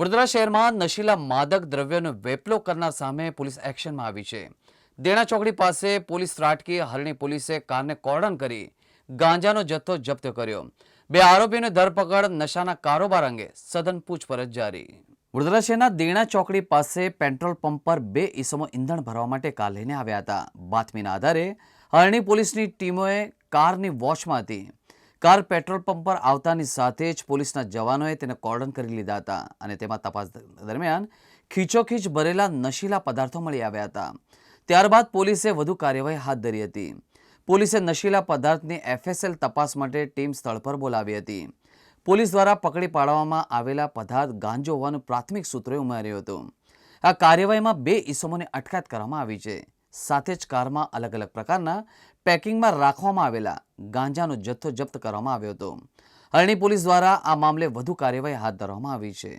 વડોદરા શહેરમાં નશીલા માદક દ્રવ્યનો વેપલો કરનાર સામે પોલીસ એક્શનમાં આવી છે. દેણા ચોકડી પાસે પોલીસ ત્રાટકી હરણી પોલીસે કારને કોર્ડન કરી ગાંજાનો જથ્થો જપ્ત કર્યો. બે આરોપીઓની ધરપકડ નશાના કારોબાર અંગે સઘન પૂછપરછ જારી. વડોદરા શહેરના દેણા ચોકડી પાસે પેટ્રોલ પંપ પર બે ઈસમો ઈંધણ ભરવા માટે કાર લઈને આવ્યા હતા. બાતમીના આધારે હરણી પોલીસની ટીમોએ કારની વોચમાં હતી. કાર પેટ્રોલ પંપ પર આવતાની સાથે જ પોલીસના જવાનોએ તેને કોર્ડન કરી લીધા હતા અને તેમાં તપાસ દરમિયાન ખીચોખીચ ભરેલા નશીલા પદાર્થો મળી આવ્યા હતા. ત્યારબાદ પોલીસે વધુ કાર્યવાહી હાથ ધરી હતી. પોલીસે નશીલા પદાર્થની એફએસએલ તપાસ માટે ટીમ સ્થળ પર બોલાવી હતી. પોલીસ દ્વારા પકડી પાડવામાં આવેલા પદાર્થ ગાંજો હોવાનું પ્રાથમિક સૂત્રોએ ઉમેર્યું હતું. આ કાર્યવાહીમાં બે ઈસમોની અટકાયત કરવામાં આવી છે. સાથે જ કારમાં અલગ અલગ પ્રકારના પેકિંગમાં રાખવામાં આવેલા ગાંજાનો જથ્થો જપ્ત કરવામાં આવ્યો હતો. હરણી પોલીસ દ્વારા આ મામલે વધુ કાર્યવાહી હાથ ધરવામાં આવી છે.